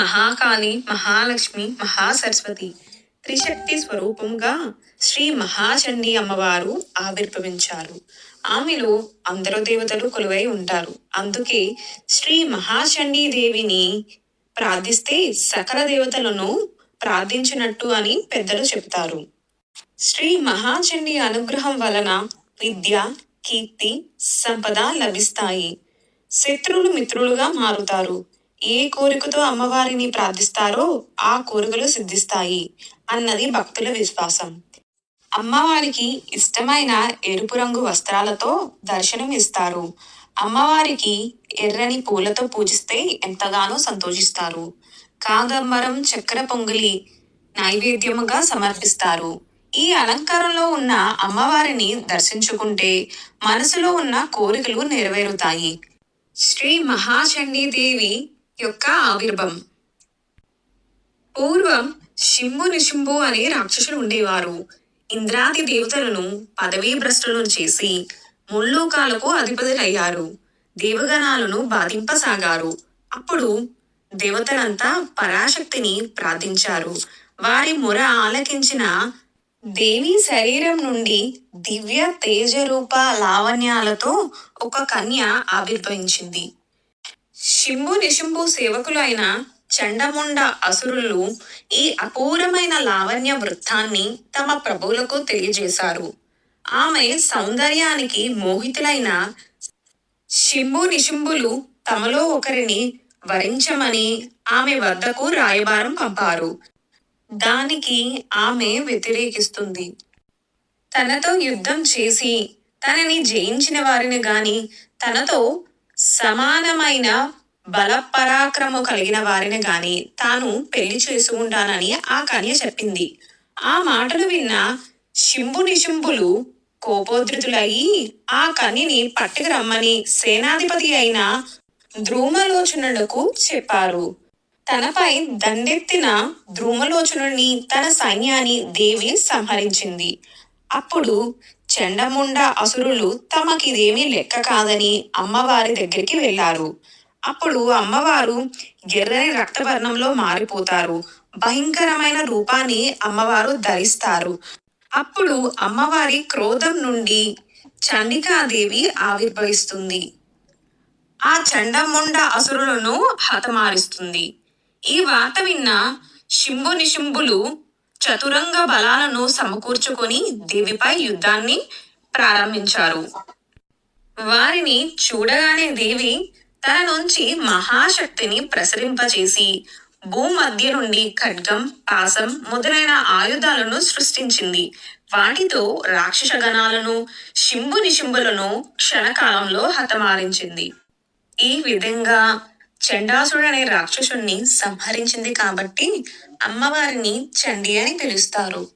మహాకాళి మహాలక్ష్మి మహాసరస్వతి త్రిశక్తి స్వరూపంగా శ్రీ మహాచండీ అమ్మవారు ఆవిర్భవించారు. ఆమెలో అందరు దేవతలు కొలువై ఉంటారు. అందుకే శ్రీ మహాచండీ దేవిని ప్రార్థిస్తే సకల దేవతలను ప్రార్థించినట్టు అని పెద్దలు చెప్తారు. శ్రీ మహాచండీ అనుగ్రహం వలన విద్య కీర్తి సంపద లభిస్తాయి. శత్రువులు మిత్రులుగా మారుతారు. ఏ కోరికతో అమ్మవారిని ప్రార్థిస్తారో ఆ కోరికలు సిద్ధిస్తాయి అన్నది భక్తుల విశ్వాసం. అమ్మవారికి ఇష్టమైన ఎరుపు రంగు వస్త్రాలతో దర్శనం ఇస్తారు. అమ్మవారికి ఎర్రని పూలతో పూజిస్తే ఎంతగానో సంతోషిస్తారు. కాదంబరం చక్కెర పొంగలి నైవేద్యముగా సమర్పిస్తారు. ఈ అలంకారంలో ఉన్న అమ్మవారిని దర్శించుకుంటే మనసులో ఉన్న కోరికలు నెరవేరుతాయి. శ్రీ మహాచండీ దేవి యొక్క ఆవిర్భం. పూర్వం శింభు నిశింభు అనే రాక్షసులు ఉండేవారు. ఇంద్రాది దేవతలను పదవీ భ్రష్టులను చేసి ముల్లోకాలకు అధిపతులయ్యారు. దేవగణాలను బాధింపసాగారు. అప్పుడు దేవతలంతా పరాశక్తిని ప్రార్థించారు. వారి మొర ఆలకించిన దేవి శరీరం నుండి దివ్య తేజరూప లావణ్యాలతో ఒక కన్య ఆవిర్భవించింది. శింభు నిశుంభు సేవకులైన చండముండ అసురులు ఈ అపూరమైన లావణ్య వృత్తాన్ని తమ ప్రభువులకు తెలియజేశారు. ఆమె సౌందర్యానికి మోహితులైన శింభు నిశింభులు తమలో ఒకరిని వరించమని ఆమె వద్దకు రాయబారం పంపారు. దానికి ఆమె వ్యతిరేకిస్తుంది. తనతో యుద్ధం చేసి తనని జయించిన వారిని గాని తనతో సమానమైన బలపరాక్రమం కలిగిన వారిని గాని తాను పెళ్ళి చేసుకుంటానని ఆ కన్య చెప్పింది. ఆ మాటలు విన్న శింభు నిశింభులు కోపోద్రితులయ్యి ఆ కన్యని పట్టుకు రమ్మని సేనాధిపతి అయిన ద్రూమలోచనులకు చెప్పారు. తనపై దండెత్తిన ద్రుమలోచనుని తన సైన్యాన్ని దేవి సంహరించింది. అప్పుడు చండముండ అసురులు తమకిదేమీ లెక్క కాదని అమ్మవారి దగ్గరికి వెళ్ళారు. అప్పుడు అమ్మవారు ఎర్రని రక్తవర్ణంలో మారిపోతారు. భయంకరమైన రూపాన్ని అమ్మవారు ధరిస్తారు. అప్పుడు అమ్మవారి క్రోధం నుండి చండికాదేవి ఆవిర్భవిస్తుంది. ఆ చండముండ అసురులను హతమారుస్తుంది. ఈ వార్త విన్న శింభు నిశింభులు చతురంగ బలాలను సమకూర్చుకొని దేవిపై యుద్ధాన్ని ప్రారంభించారు. వారిని చూడగానే దేవి తన నుంచి మహాశక్తిని ప్రసరింపచేసి భూమధ్య నుండి ఖడ్గం పాసం మొదలైన ఆయుధాలను సృష్టించింది. వాటితో రాక్షస గణాలను శింభు నిశింభులను క్షణకాలంలో హతమారించింది ఈ విధంగా చండాసుడు అనే రాక్షసుణ్ణి సంహరించింది కాబట్టి అమ్మవారిని చండి అని పిలుస్తారు.